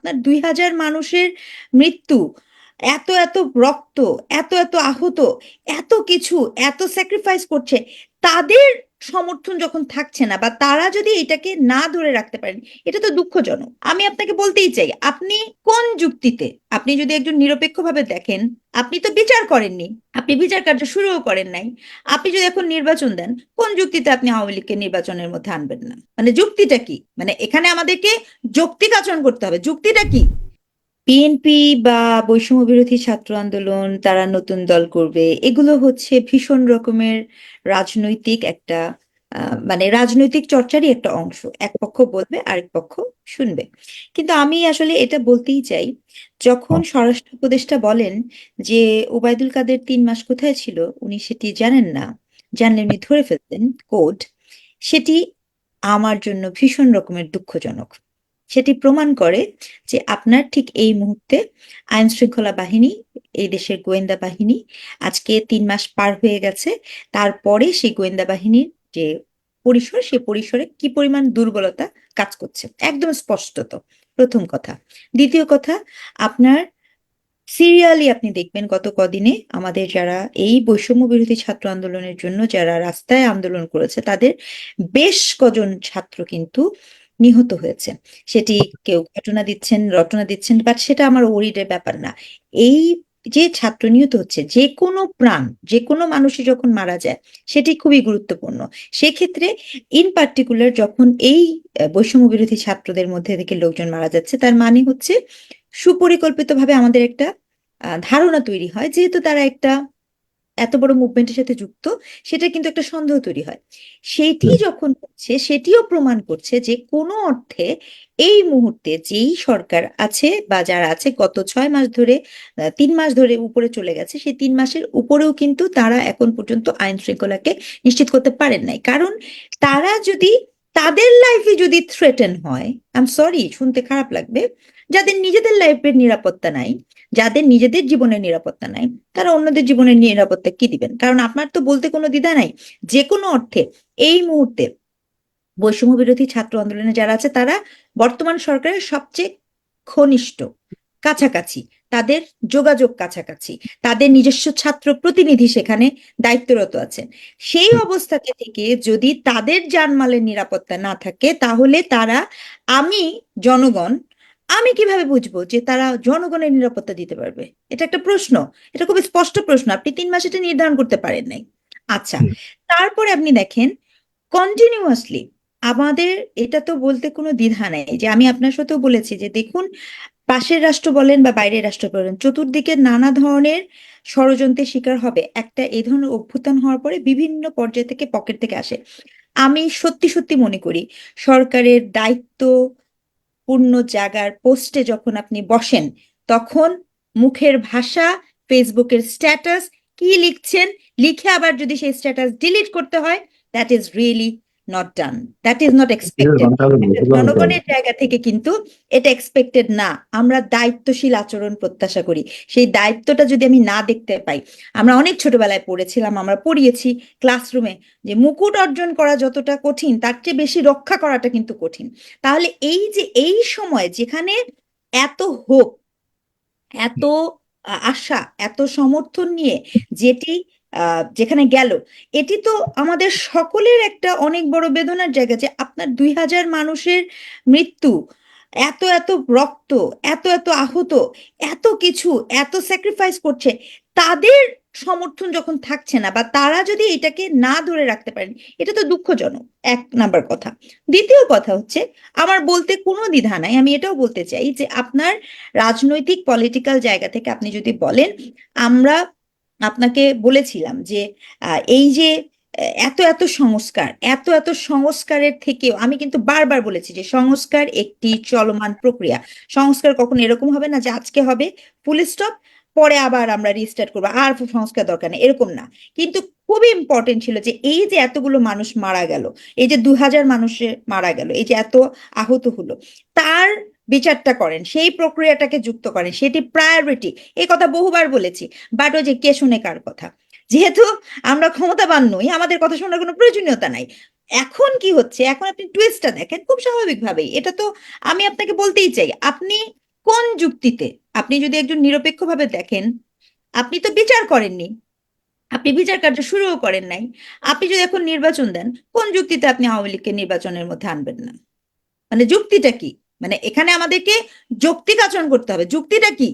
আপনার দুই হাজার মানুষের মৃত্যু, এত এত রক্ত, এত এত আহত, এত কিছু, এত স্যাক্রিফাইস করছে, তাদের সমর্থন যখন থাকছে না বা তারা যদি এটাকে না ধরে রাখতে পারেন, এটা তো দুঃখজনক। আমি আপনাকে বলতেই চাই, আপনি কোন যুক্তিতে, আপনি যদি একজন নিরপেক্ষভাবে দেখেন, আপনি তো বিচার করেননি, আপনি বিচার কার্য শুরুও করেন নাই, আপনি যদি এখন নির্বাচন দেন, কোন যুক্তিতে আপনি আওয়ামী লীগকে নির্বাচনের মধ্যে আনবেন না? মানে যুক্তিটা কি? মানে এখানে আমাদেরকে যৌক্তিক আচরণ করতে হবে। যুক্তিটা কি? বিএনপি বা বৈষম্য বিরোধী ছাত্র আন্দোলন তারা নতুন দল করবে এগুলো হচ্ছে ভীষণ রকমের রাজনৈতিক একটা মানে রাজনৈতিক চর্চারই একটা অংশ। এক পক্ষ বলবে আরেক পক্ষ শুনবে। কিন্তু আমি আসলে এটা বলতেই চাই যখন স্বরাষ্ট্র উপদেষ্টা বলেন যে ওবায়দুল কাদের তিন মাস কোথায় ছিল উনি সেটি জানেন না। জানলে উনি ধরে ফেলতেন কোড। সেটি আমার জন্য ভীষণ রকমের দুঃখজনক। সেটি প্রমাণ করে যে আপনার ঠিক এই মুহূর্তে আইন শৃঙ্খলা বাহিনী, এই দেশের গোয়েন্দা বাহিনী আজকে তিন মাস পার হয়ে গেছে। তারপরে সেই গোয়েন্দা বাহিনীর যে পরিসর, সেই পরিসরে কি পরিমাণ দুর্বলতা কাজ করছে? একদম স্পষ্টত প্রথম কথা। দ্বিতীয় কথা, আপনার সিরিয়ালি আপনি দেখবেন গত কদিনে আমাদের যারা এই বৈষম্য বিরোধী ছাত্র আন্দোলনের জন্য যারা রাস্তায় আন্দোলন করেছে, তাদের বেশ কজন ছাত্র কিন্তু নিহত হয়েছে। সেটি কেউ ঘটনা দিচ্ছেন, রটনা দিচ্ছেন বাট সেটা আমার ওরিডের ব্যাপার না। এই যে ছাত্র নিহত হচ্ছে, যে কোনো প্রাণ, যে কোনো মানুষই যখন মারা যায়, সেটি খুবই গুরুত্বপূর্ণ। সেক্ষেত্রে ইন পার্টিকুলার যখন এই বৈষম্য বিরোধী ছাত্রদের মধ্যে থেকে লোকজন মারা যাচ্ছে, তার মানে হচ্ছে সুপরিকল্পিতভাবে আমাদের একটা ধারণা তৈরি হয়, যেহেতু তারা একটা এত বড় মুভমেন্টের সাথে যুক্ত সেটা কিন্তু একটা সন্দেহ তৈরি হয়। সেটি যখন হচ্ছে সেটিও প্রমাণ করছে যে কোনো অর্থে এই মুহূর্তে যেই সরকার আছে বা যারা আছে গত ছয় মাস ধরে তিন মাস ধরে উপরে চলে গেছে সেই তিন মাসের উপরেও কিন্তু তারা এখন পর্যন্ত আইন শৃঙ্খলাকে নিশ্চিত করতে পারেন নাই। কারণ তারা যদি তাদের লাইফে যদি থ্রেটেন হয় আই এম সরি শুনতে খারাপ লাগবে যাদের নিজেদের লাইফের নিরাপত্তা নাই, যাদের নিজেদের জীবনের নিরাপত্তা নাই, তারা অন্যদের জীবনের নিরাপত্তা কি দিবেন? কারণ আপনার তো বলতে কোনো দ্বিধা নাই। যে কোনো অর্থে এই মুহূর্তে বৈষম্য বিরোধী ছাত্র আন্দোলনে যারা আছে, তারা বর্তমান সরকারের সবচেয়ে ঘনিষ্ঠ, কাছাকাছি, তাদের যোগাযোগ কাছাকাছি, তাদের নিজস্ব ছাত্র প্রতিনিধি সেখানে দায়িত্বরত আছেন। সেই অবস্থাতে থেকে যদি তাদের জানমালের নিরাপত্তা না থাকে, তাহলে তারা, আমি, জনগণ আমি কীভাবে বুঝব যে তারা জনগণের নিরাপত্তা দিতে পারবে? এটা একটা প্রশ্ন। এটা খুবই স্পষ্ট প্রশ্ন। আপনি তিন মাস এটা নির্ধারণ করতে পারেন নাই। আচ্ছা তারপরে আপনি দেখেন কন্টিনিউয়াসলি আমাদের এটা তো বলতে কোনো দ্বিধা নেই যে আমি আপনার সাথেও বলেছি যে দেখুন পাশের রাষ্ট্র বলেন বা বাইরের রাষ্ট্র বলেন চতুর্দিকে নানা ধরনের ষড়যন্ত্রের শিকার হবে। একটা এই ধরনের অভ্যুত্থান হওয়ার পরে বিভিন্ন পর্যায় থেকে পকেট থেকে আসে। আমি সত্যি সত্যি মনে করি সরকারের দায়িত্ব পূর্ণ জায়গার পোস্টে যখন আপনি বসেন, তখন মুখের ভাষা, ফেসবুকের স্ট্যাটাস কি লিখছেন, লিখে আবার যদি সেই স্ট্যাটাস ডিলিট করতে হয় that is really not done that is not expected জনগণের জায়গা থেকে কিন্তু এটা এক্সপেক্টেড না। আমরা দায়িত্বশীল আচরণ প্রত্যাশা করি। সেই দায়িত্বটা যদি আমি না দেখতে পাই আমরা অনেক ছোটবেলায় পড়েছিলাম আমরা পড়িয়েছি ক্লাসরুমে যে মুকুট অর্জন করা যতটা কঠিন তার চেয়ে বেশি রক্ষা করাটা কিন্তু কঠিন। তাহলে এই যে এই সময় যেখানে এত হোপ এত আশা এত সমর্থন নিয়ে যেটি যেখানে গেল। এটি তো আমাদের সকলের একটা অনেক বড় বেদনার জায়গা যে আপনার দুই হাজার মানুষের মৃত্যু, এত এত রক্ত, এত এত আহত, এত কিছু, এত স্যাক্রিফাইস করছে। তাদের সমর্থন যখন থাকছে না বা তারা যদি এটাকে না ধরে রাখতে পারেন, এটা তো দুঃখজনক, এক নাম্বার কথা। দ্বিতীয় কথা হচ্ছে, আমার বলতে কোনো দ্বিধা নাই, আমি এটাও বলতে চাই যে আপনার রাজনৈতিক পলিটিক্যাল জায়গা থেকে আপনি যদি বলেন, আমরা আপনাকে বলেছিলাম যে এই যে এত এত সংস্কার, এত এত সংস্কারের থেকেও, আমি কিন্তু বারবার বলেছি যে সংস্কার একটি চলমান প্রক্রিয়া। সংস্কার কখনো এরকম হবে না যে আজকে হবে ফুল স্টপ পরে আবার আমরা রিস্টার্ট করব, আর সংস্কার দরকার নেই, এরকম না। কিন্তু খুবই ইম্পর্টেন্ট ছিল যে এই যে এতগুলো মানুষ মারা গেল, এই যে দু হাজার মানুষের মারা গেল, এই যে এত আহত হলো, তার বিচারটা করেন, সেই প্রক্রিয়াটাকে যুক্ত করেন, সেটি প্রায়োরিটি এই কথা বহুবার বলেছি বাট ওই যে কে শুনে কার কথা? যেহেতু আমরা ক্ষমতাবান নই, আমাদের কথা শোনার কোনো প্রয়োজনীয়তা নাই। এখন কি হচ্ছে? এখন আপনি টুইস্টটা দেখেন, খুব স্বাভাবিকভাবেই। এটা তো আমি আপনাকে বলতেই চাই, আপনি কোন যুক্তিতে, আপনি যদি একজন নিরপেক্ষভাবে দেখেন, আপনি তো বিচার করেননি, আপনি বিচার কার্য শুরুও করেন নাই, আপনি যদি এখন নির্বাচন দেন, কোন যুক্তিতে আপনি আওয়ামী লীগকে নির্বাচনের মধ্যে আনবেন না? মানে যুক্তিটা কি? মানে এখানে আমাদেরকে যৌক্তিক আচরণ করতে হবে। যুক্তিটা কি?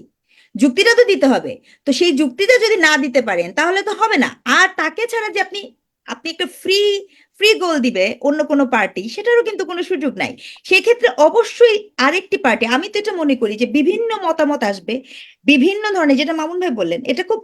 যুক্তিটা তো দিতে হবে। তো সেই যুক্তিটা যদি না দিতে পারেন, তাহলে তো হবে না। আর তাকে ছাড়া যে আপনি আপনি একটা ফ্রি ফ্রি গোল দিবে অন্য কোনো পার্টি সেটারও কিন্তু কোনো সুযোগ নাই। সেক্ষেত্রে অবশ্যই আরেকটি পার্টি আমি তো এটা মনে করি যে বিভিন্ন মতামত আসবে, বিভিন্ন ধরনের, যেটা মামুন ভাই বললেন, এটা খুব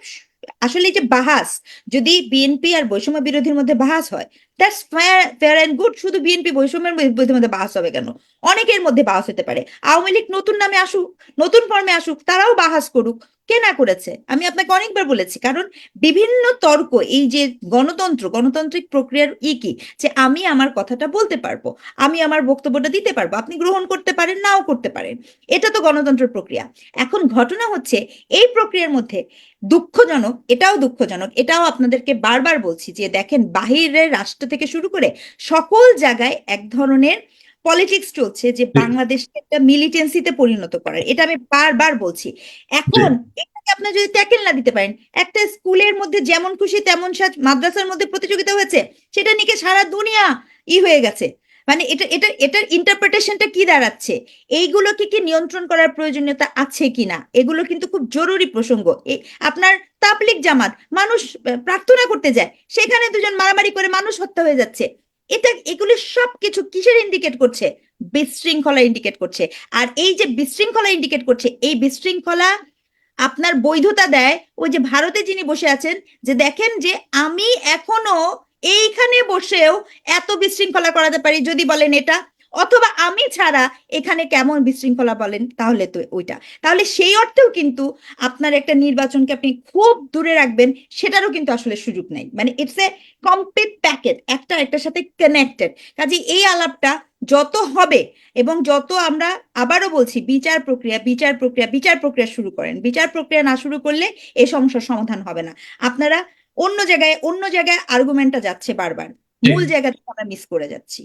আসলে যে বাহাস, যদি বিএনপি আর বৈষম্য বিরোধীর মধ্যে বাহাস হয় that's fair fair and good শুধু বিএনপি বৈষম্যের মধ্যে বাহাস হবে কেন? অনেকের মধ্যে বাহাস হতে পারে। আওয়ামী লীগ নতুন নামে আসুক, নতুন ফর্মে আসুক, তারাও বাহাস করুক। কে না করেছে? আমি আপনাকে অনেকবার বলেছি, কারণ বিভিন্ন তর্ক, এই যে গণতন্ত্র, গণতান্ত্রিক প্রক্রিয়ার ই কি? যে আমি আমার কথাটা বলতে পারব, আমি আমার বক্তব্যটা দিতে পারব, আপনি গ্রহণ করতে পারেন, নাও করতে পারেন। এটা তো গণতন্ত্রের প্রক্রিয়া। এখন ঘটনা হচ্ছে, এই প্রক্রিয়ার মধ্যে দুঃখজনক, এটাও দুঃখজনক, এটাও আপনাদেরকে বারবার বলছি যে দেখেন, বাহিরের রাষ্ট্র থেকে শুরু করে সকল জায়গায় এক ধরনের পলিটিক্স চলছে যে বাংলাদেশকে একটা মিলিটেন্সিতে পরিণত করার। এটা আমি বারবার বলছি। এখন এটাকে আপনার যদি ট্যাকেল না দিতে পারেন একটা স্কুলের মধ্যে যেমন খুশি তেমন সাজ মাদ্রাসার মধ্যে প্রতিযোগিতা হয়েছে সেটা নিয়ে সারা দুনিয়া ই হয়ে গেছে। মানে এটা এটা, এটার ইন্টারপ্রিটেশনটা কি দাঁড়াচ্ছে? এইগুলোকে কি নিয়ন্ত্রণ করার প্রয়োজনীয়তা আছে কিনা এগুলো কিন্তু খুব জরুরি প্রসঙ্গ। আপনার তাবলিগ জামাত, মানুষ প্রার্থনা করতে যায়, সেখানে দুজন মারামারি করে মানুষ হত্যা হয়ে যাচ্ছে। এটা, এগুলি সব কিছু কিসের ইন্ডিকেট করছে? বিশৃঙ্খলা ইন্ডিকেট করছে। আর এই যে বিশৃঙ্খলা ইন্ডিকেট করছে, এই বিশৃঙ্খলা আপনার বৈধতা দেয় ওই যে ভারতে যিনি বসে আছেন, যে দেখেন যে আমি এখনও এইখানে বসেও এত বিশৃঙ্খলা করাতে পারি যদি বলেন এটা। অথবা আমি ছাড়া এখানে কেমন বিশৃঙ্খলা বলেন তাহলে তো ওইটা। তাহলে সেই অর্থেও কিন্তু আপনার একটা নির্বাচনকে আপনি খুব দূরে রাখবেন, সেটারও কিন্তু আসলে সুযোগ নাই। মানে ইটস এ কমপ্লিট প্যাকেট একটা একটার সাথে কানেক্টেড কাজে এই আলাপটা যত হবে এবং যত আমরা আবারও বলছি, বিচার প্রক্রিয়া বিচার প্রক্রিয়া বিচার প্রক্রিয়া শুরু করেন। বিচার প্রক্রিয়া না শুরু করলে এই সমস্যার সমাধান হবে না। আপনারা অন্য জায়গায় অন্য জায়গায় আর্গুমেন্টটা যাচ্ছে বারবার। মূল জায়গা থেকে আমরা মিস করে যাচ্ছি।